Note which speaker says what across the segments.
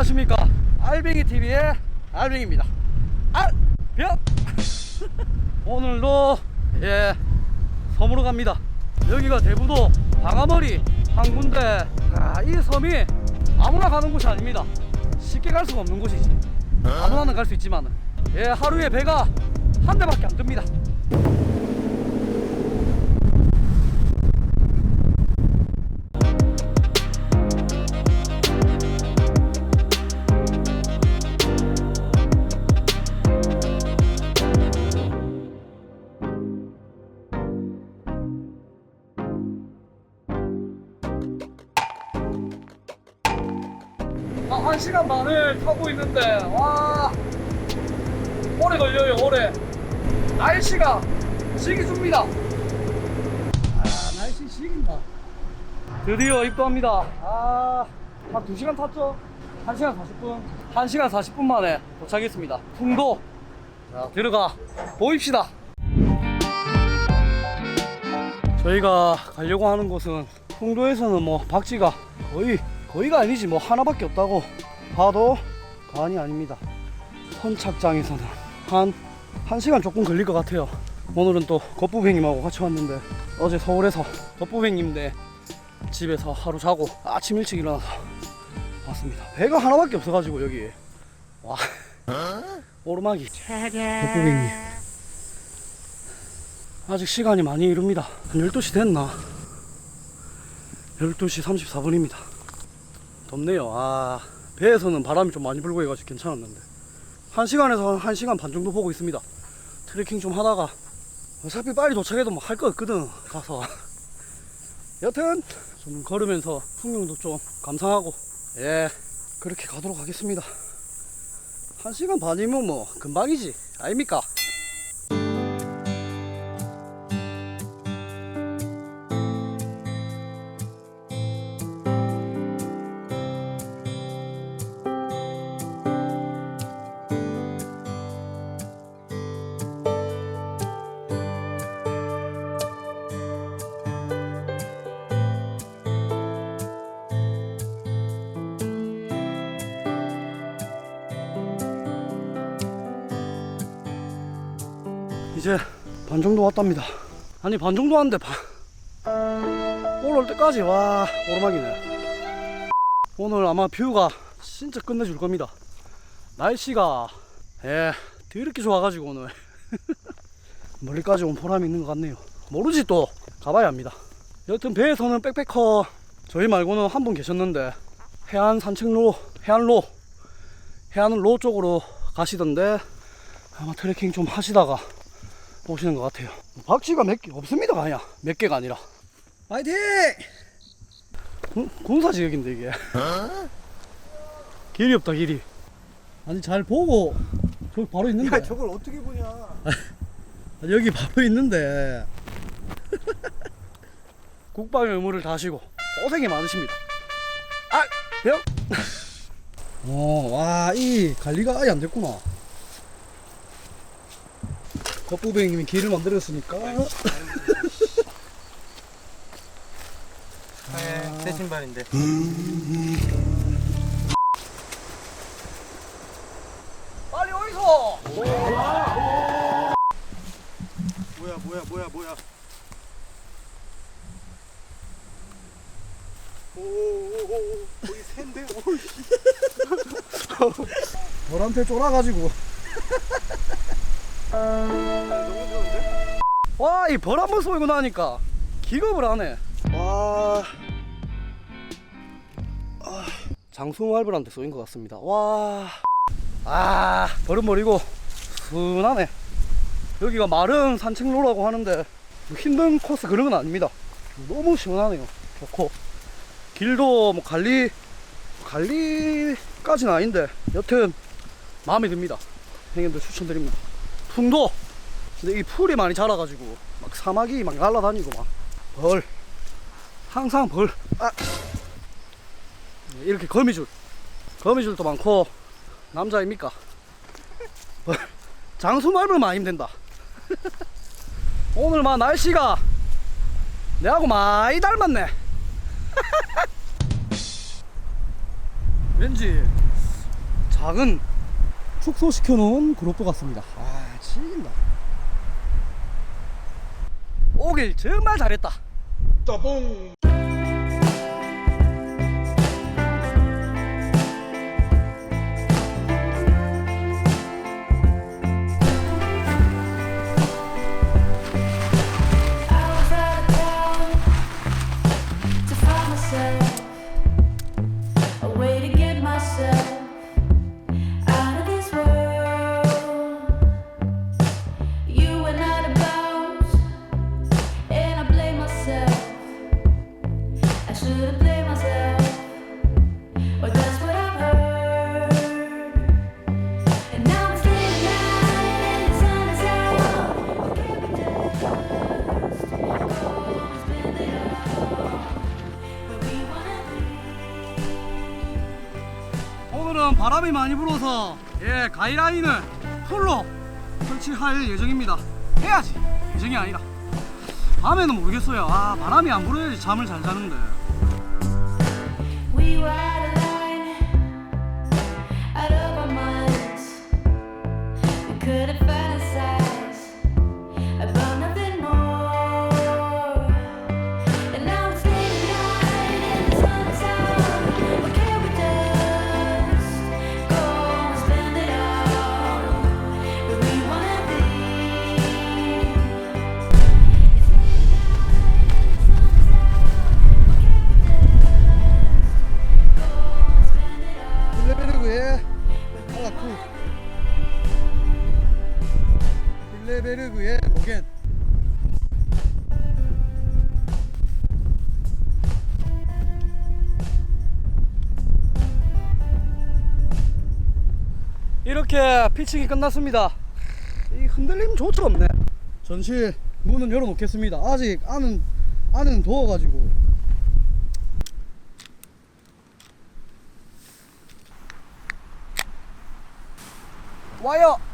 Speaker 1: 안녕하십니까 알뱅이 TV의 알뱅입니다. 알병 오늘도 예 섬으로 갑니다. 여기가 대부도 방아머리 한 군데 아, 이 섬이 아무나 가는 곳이 아닙니다. 쉽게 갈 수가 없는 곳이지. 아무나는 갈 수 있지만 예 하루에 배가 한 대밖에 안 뜹니다. 시간 반을 타고 있는데 와. 오래 걸려요 오래. 날씨가 지기 줍니다. 아 날씨 지긴다. 드디어 입도합니다. 아한 2시간 탔죠? 1시간 40분. 1시간 40분 만에 도착했습니다. 풍도. 자 들어가 보입시다. 저희가 가려고 하는 곳은 풍도에서는 뭐 박쥐가 거의 거의가 아니지. 뭐 하나밖에 없다고 봐도 과언이 아닙니다. 선착장에서는 한 1시간 조금 걸릴 것 같아요. 오늘은 또 겉부백님하고 같이 왔는데 어제 서울에서 겉부백님네 집에서 하루 자고 아침 일찍 일어나서 왔습니다. 배가 하나밖에 없어가지고 여기 와 오르막이 겉부백님 아직 시간이 많이 이릅니다. 한 12시 됐나? 12시 34분입니다. 덥네요. 아, 배에서는 바람이 좀 많이 불고 해가지고 괜찮았는데. 한 시간에서 한 1시간 반 정도 보고 있습니다. 트레킹 좀 하다가 어차피 빨리 도착해도 뭐 할 거 없거든. 가서. 여튼 좀 걸으면서 풍경도 좀 감상하고 예, 그렇게 가도록 하겠습니다. 한 시간 반이면 뭐 금방이지. 아닙니까? 이제 반 정도 왔답니다. 아니 반 정도 왔는데 반 올올 때까지 와 오르막이네. 오늘 아마 뷰가 진짜 끝내줄 겁니다. 날씨가 예 더럽게 좋아가지고 오늘 멀리까지 온 보람이 있는 것 같네요. 모르지 또 가봐야 합니다. 여튼 배에서는 백패커 저희 말고는 한 분 계셨는데 해안 산책로 해안로 해안로 쪽으로 가시던데 아마 트레킹 좀 하시다가 오시는 것 같아요. 박쥐가 몇 개 없습니다, 그냥 몇 개가 아니라. 파이팅! 군- 군사 지역인데 이게. 길이 없다 길이. 아니 잘 보고 저기 바로 있는데.
Speaker 2: 야 저걸 어떻게 보냐
Speaker 1: 여기 바로 있는데. 국방의 의무를 다하시고 고생이 많으십니다. 아, 형. 어, 와, 이 관리가 아예 안 됐구나. 겉부백님이 길을 만들었으니까.
Speaker 2: 네, 새 신발인데
Speaker 1: 빨리 어디서?
Speaker 2: 뭐야 뭐야 뭐야 뭐야 오오오 거기 새인데 오
Speaker 1: 벌한테 쫄아가지고. 이 벌 한 번 쏘이고 나니까 기겁을 하네. 와. 아, 장수말벌한테 쏘인 것 같습니다. 와. 아, 벌은 머리고 순하네. 여기가 마른 산책로라고 하는데 뭐 힘든 코스 그런 건 아닙니다. 너무 시원하네요. 좋고. 길도 뭐 관리, 관리까지는 아닌데 여튼 마음에 듭니다. 형님들 추천드립니다. 풍도! 근데 이 풀이 많이 자라가지고 막 사마귀 막 날아다니고 막 벌. 항상 벌. 아. 이렇게 거미줄. 거미줄도 많고 남자입니까? 벌. 장수 많이 힘든다. 오늘 막 날씨가 내하고 많이 닮았네. 왠지 작은 축소시켜 놓은 그룹도 같습니다. 아, 지긴다. 오길 정말 잘했다.
Speaker 3: I
Speaker 1: 예 가이라인을 풀로 설치할 예정입니다. 해야지 예정이 아니라 밤에는 모르겠어요. 아 바람이 안 불어야지 잠을 잘 자는데. 빌레베르그의 로겐. 이렇게 피칭이 끝났습니다. 이 흔들림 조차 없네. 전실 문은 열어 놓겠습니다. 아직 안은 안은 더워 가지고. 와요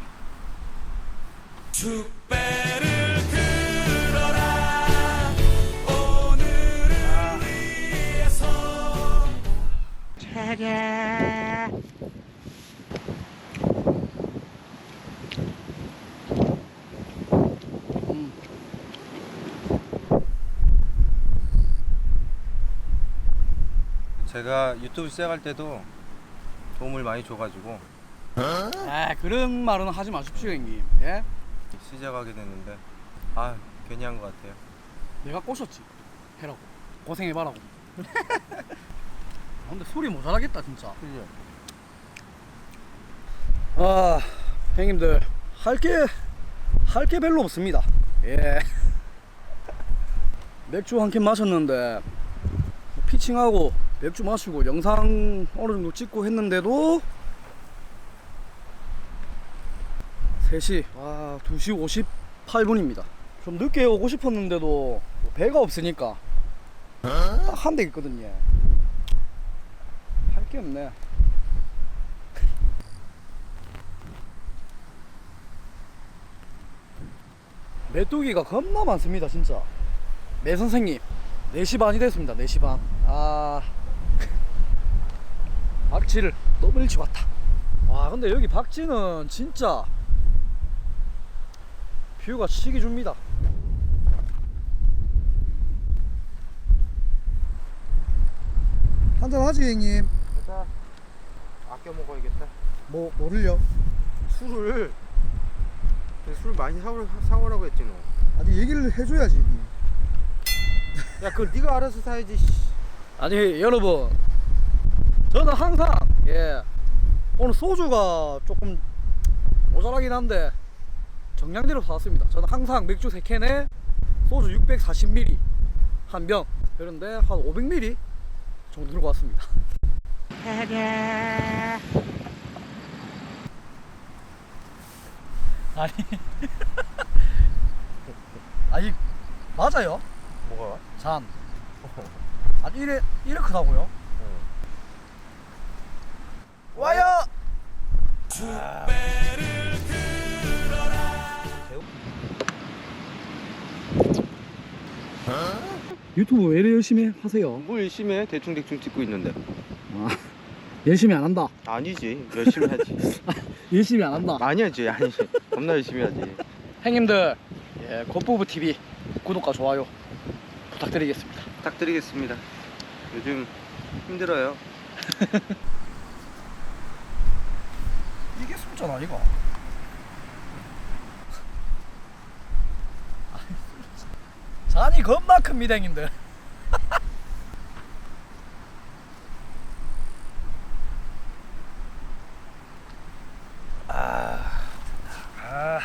Speaker 2: 제가 유튜브 시작할 때도 도움을 많이 줘가지고.
Speaker 1: 아 그런 말은 하지 마십시오 형님. 예?
Speaker 2: 시작하게 됐는데 아 괜히 한 것 같아요.
Speaker 1: 내가 꼬셨지. 해라고. 고생해봐라고. 아, 근데 소리 모자라겠다 진짜.
Speaker 2: 그죠?
Speaker 1: 아 형님들 할 게 할 게 별로 없습니다. 예. 맥주 한 캔 마셨는데 피칭하고 맥주 마시고 영상 어느 정도 찍고 했는데도 3시 아 2시 58분입니다. 좀 늦게 오고 싶었는데도 배가 없으니까 딱 한 대 있거든요. 할 게 없네. 메뚜기가 겁나 많습니다 진짜. 매 선생님. 4시 반이 됐습니다 4시 반 아. 박쥐를 너무 일찍 왔다. 와 근데 여기 박쥐는 진짜 뷰가 치기 줍니다 한잔 하지 형님
Speaker 2: 자 아껴 먹어야겠다.
Speaker 1: 뭐 뭐를요?
Speaker 2: 술을 술 많이 사오, 사오라고 했지 너.
Speaker 1: 아니 얘기를 해줘야지 형님
Speaker 2: 야 그걸 네가 알아서 사야지. 씨.
Speaker 1: 아니 여러분 저는 항상 예 오늘 소주가 조금 모자라긴 한데 정량대로 사왔습니다. 저는 항상 맥주 3캔에 소주 640ml 한 병 그런데 한 500ml 정도 들고 왔습니다. 아니. 아니 맞아요.
Speaker 2: 뭐가?
Speaker 1: 잔. 아니 이래 이래 크다고요? 와요. 유튜브 왜 이래 열심히 하세요?
Speaker 2: 뭐 열심히 해? 대충 대충 찍고 있는데.
Speaker 1: 열심히 안 한다.
Speaker 2: 아니지 열심히 하지
Speaker 1: 열심히 안 한다.
Speaker 2: 아니야지 아니지 겁나 열심히 하지
Speaker 1: 형님들, 예, 겉부부 TV 구독과 좋아요 부탁드리겠습니다.
Speaker 2: 부탁드리겠습니다 요즘 힘들어요
Speaker 1: 이게 숫자나 이거. 잔이 겁나. 아, 아.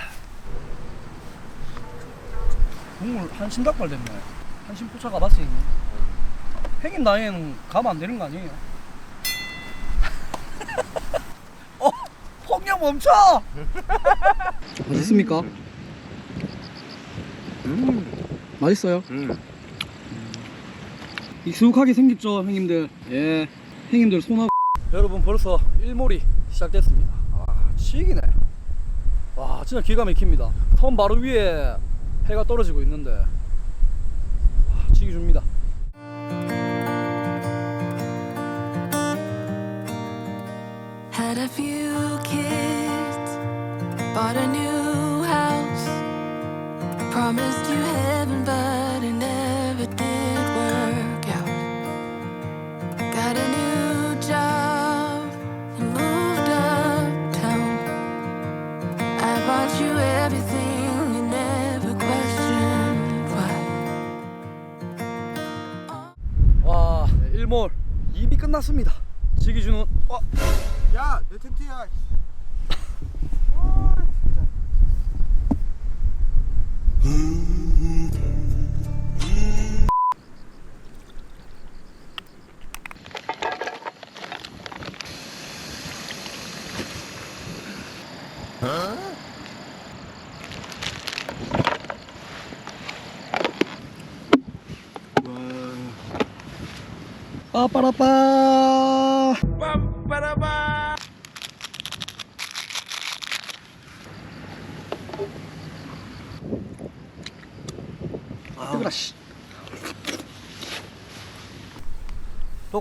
Speaker 1: 국물 한심 닭발 됐네. 한심 포차 가봤어 형님. 형님 나이에는 가면 안 되는 거 아니에요? 어, 폭력 멈춰! 맛있습니까?
Speaker 2: 음,
Speaker 1: 맛있어요?
Speaker 2: 음.
Speaker 1: 익숙하게 생겼죠 형님들. 예 형님들 손하고. 여러분 벌써 일몰이 시작됐습니다. 와 치기네. 와 진짜 기가 막힙니다. 섬 바로 위에 해가 떨어지고 있는데. 와, 치기 줍니다.
Speaker 3: Had a few kids, bought a new
Speaker 1: 끝났습니다. 주는 어,
Speaker 2: 야 내 텐트야.
Speaker 1: 빠빠라빠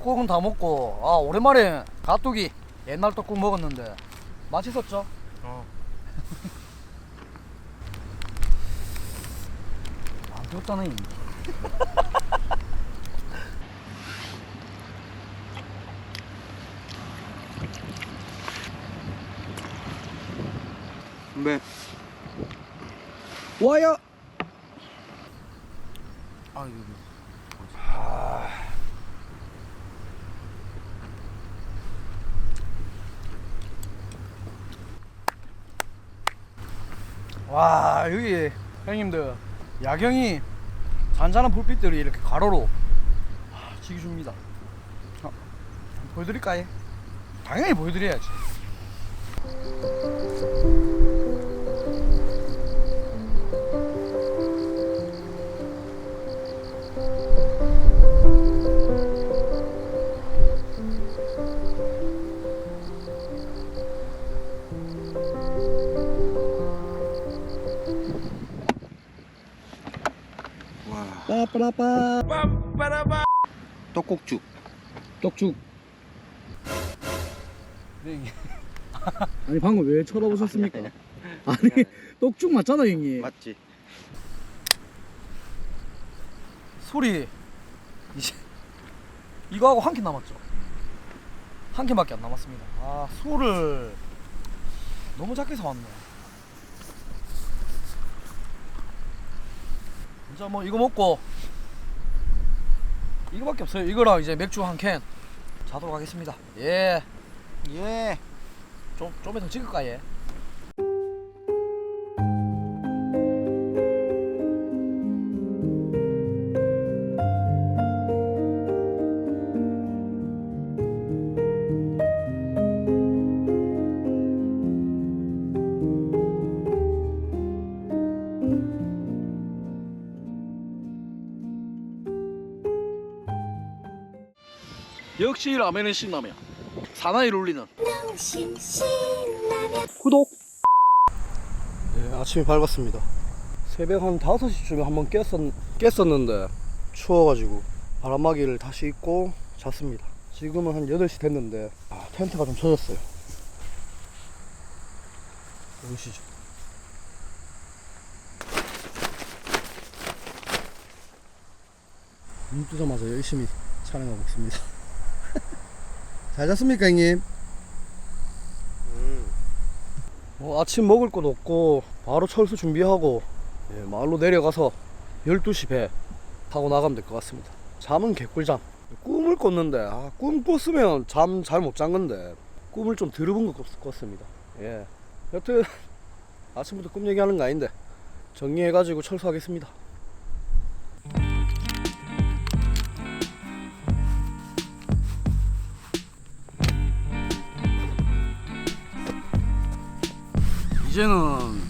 Speaker 1: 떡국은 다 먹고 아 오랜만에 가뚜기 옛날 떡국 먹었는데 맛있었죠?
Speaker 2: 어.
Speaker 1: 안 배웠다네
Speaker 2: 선배
Speaker 1: 와야
Speaker 2: 아 여기
Speaker 1: 와 여기 형님들 야경이 잔잔한 불빛들이 이렇게 가로로 아, 지기 줍니다 어, 보여드릴까요? 당연히 보여드려야지
Speaker 2: 와
Speaker 1: 빠빠라빠
Speaker 2: 떡국죽
Speaker 1: 떡죽 네, 아니 방금 왜 쳐다보셨습니까? 아니 떡죽 맞잖아 형님
Speaker 2: 맞지
Speaker 1: 술이 이제 이거하고 한 캔 남았죠. 한 캔밖에 안 남았습니다. 아 술을 너무 작게 사왔네. 진짜 뭐 이거 먹고 이거밖에 없어요. 이거랑 이제 맥주 한 캔 자도록 하겠습니다. 예. 예. 좀 좀에 더 찍을까 예. 역시 라면은 신라면. 사나이를 울리는 구독. 예, 아침이 밝았습니다. 새벽 한 5시쯤에 한번 깼었, 깼었는데 추워가지고 바람막이를 다시 입고 잤습니다. 지금은 한 8시 됐는데 아, 텐트가 좀 젖었어요 보이시죠 눈 뜨자마자 열심히 촬영하고 있습니다 잘 잤습니까 형님?
Speaker 2: 음.
Speaker 1: 뭐 아침 먹을 것도 없고 바로 철수 준비하고 예, 마을로 내려가서 12시 배 타고 나가면 될 것 같습니다. 잠은 개꿀잠. 꿈을 꿨는데 아, 꿈 꿨으면 잠 잘 못 잔 건데 꿈을 좀 들어본 것 같- 같습니다. 예. 여튼 아침부터 꿈 얘기하는 거 아닌데 정리해가지고 철수하겠습니다 이제는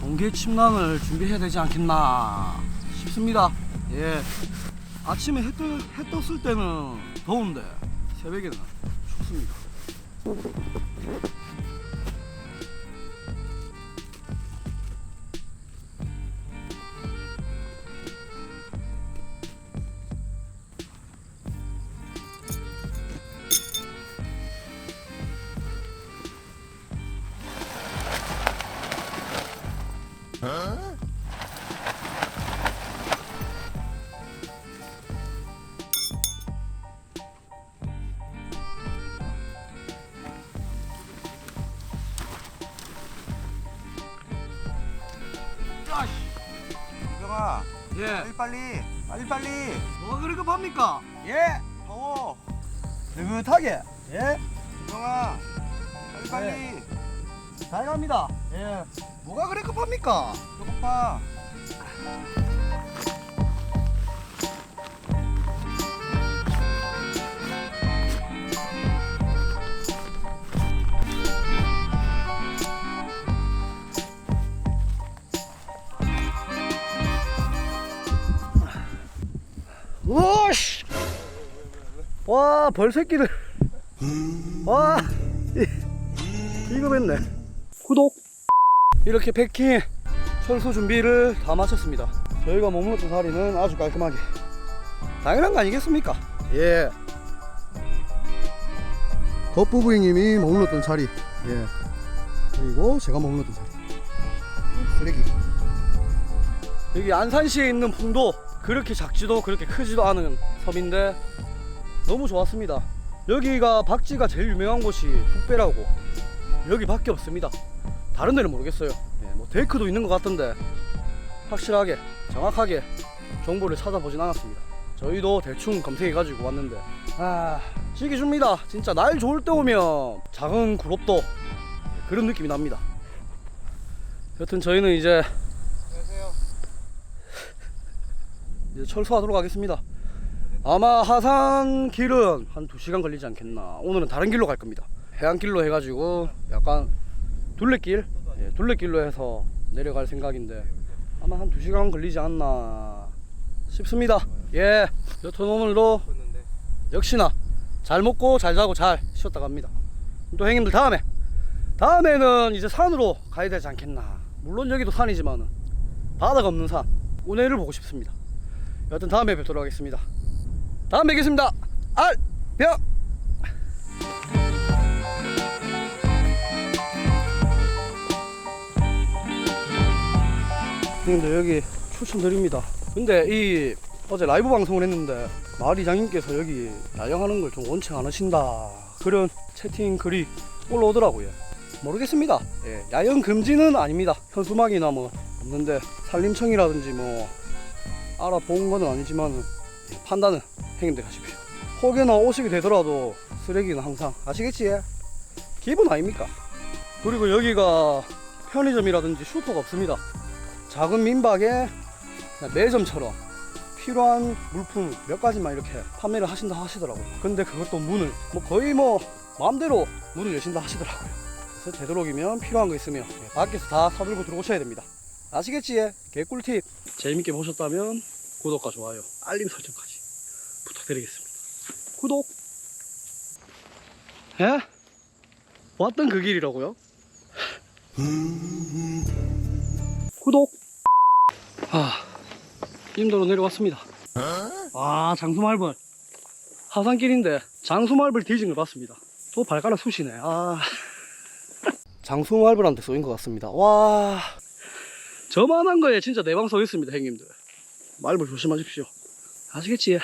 Speaker 1: 동계 침낭을 준비해야 되지 않겠나 싶습니다. 예. 아침에 해, 떠, 해 떴을 때는 더운데 새벽에는 춥습니다.
Speaker 2: 빨리 빨리 빨리
Speaker 1: 뭐가 그렇게 팝니까?
Speaker 2: 예 더워
Speaker 1: 느긋하게. 예.
Speaker 2: 형아 빨리 빨리
Speaker 1: 네. 잘 갑니다. 예. 뭐가 그렇게 팝니까?
Speaker 2: 배고파
Speaker 1: 와, 벌새끼들. 와, 이- 이거 뱉네. 구독! 이렇게 패킹, 철수 준비를 다 마쳤습니다. 저희가 머물렀던 자리는 아주 깔끔하게. 당연한 거 아니겠습니까? 예. 겉부부님이 머물렀던 자리. 예. 그리고 제가 머물렀던 자리. 쓰레기. 여기 안산시에 있는 풍도 그렇게 작지도 그렇게 크지도 않은 섬인데 너무 좋았습니다. 여기가 박쥐가 제일 유명한 곳이 북배라고 여기 밖에 없습니다. 다른 데는 모르겠어요. 예, 뭐 데이크도 있는 것 같던데 확실하게 정확하게 정보를 찾아보진 않았습니다. 저희도 대충 검색해가지고 왔는데 아 지기 줍니다. 진짜 날 좋을 때 오면 작은 구롭도 그런 느낌이 납니다. 여튼 저희는 이제
Speaker 2: 안녕하세요
Speaker 1: 이제 철수하도록 하겠습니다. 아마 하산 길은 한 2시간 걸리지 않겠나. 오늘은 다른 길로 갈 겁니다. 해안길로 해가지고 약간 둘레길, 예, 둘레길로 해서 내려갈 생각인데 아마 한 2시간 걸리지 않나 싶습니다. 예, 여튼 오늘도 역시나 잘 먹고 잘 자고 잘 쉬었다 갑니다. 또 형님들 다음에 다음에는 이제 산으로 가야 되지 않겠나. 물론 여기도 산이지만은 바다가 없는 산 운해를 보고 싶습니다. 여튼 다음에 뵙도록 하겠습니다. 다음에 뵙겠습니다. 알병. 형님들 여기 추천드립니다. 근데 이 어제 라이브 방송을 했는데 마을 이장님께서 여기 야영하는 걸 좀 원치 않으신다 그런 채팅 글이 올라오더라고요. 모르겠습니다. 예, 야영 금지는 아닙니다. 현수막이나 뭐 없는데 산림청이라든지 뭐 알아본 건 아니지만 예, 판단은 형님들 하십시오. 혹여나 오시게 되더라도 쓰레기는 항상 아시겠지? 예? 기본 아닙니까? 그리고 여기가 편의점이라든지 슈퍼가 없습니다. 작은 민박에 매점처럼 필요한 물품 몇 가지만 이렇게 판매를 하신다 하시더라고요. 근데 그것도 문을 뭐 거의 뭐 마음대로 문을 여신다 하시더라고요. 그래서 되도록이면 필요한 거 있으면 예, 밖에서 다 사들고 들어오셔야 됩니다. 아시겠지? 예? 개꿀팁. 재밌게 보셨다면 구독과 좋아요, 알림 설정까지 부탁드리겠습니다. 구독! 예? 왔던 그 길이라고요? 구독! 아, 임도로 내려왔습니다. 아, 장수말벌. 하산길인데 장수말벌 뒤징을 봤습니다. 또 발가락 쑤시네. 아. 장수말벌한테 쏘인 것 같습니다. 와. 저만한 거에 진짜 내방 서 있습니다, 형님들. 말벌 조심하십시오. 아시겠지?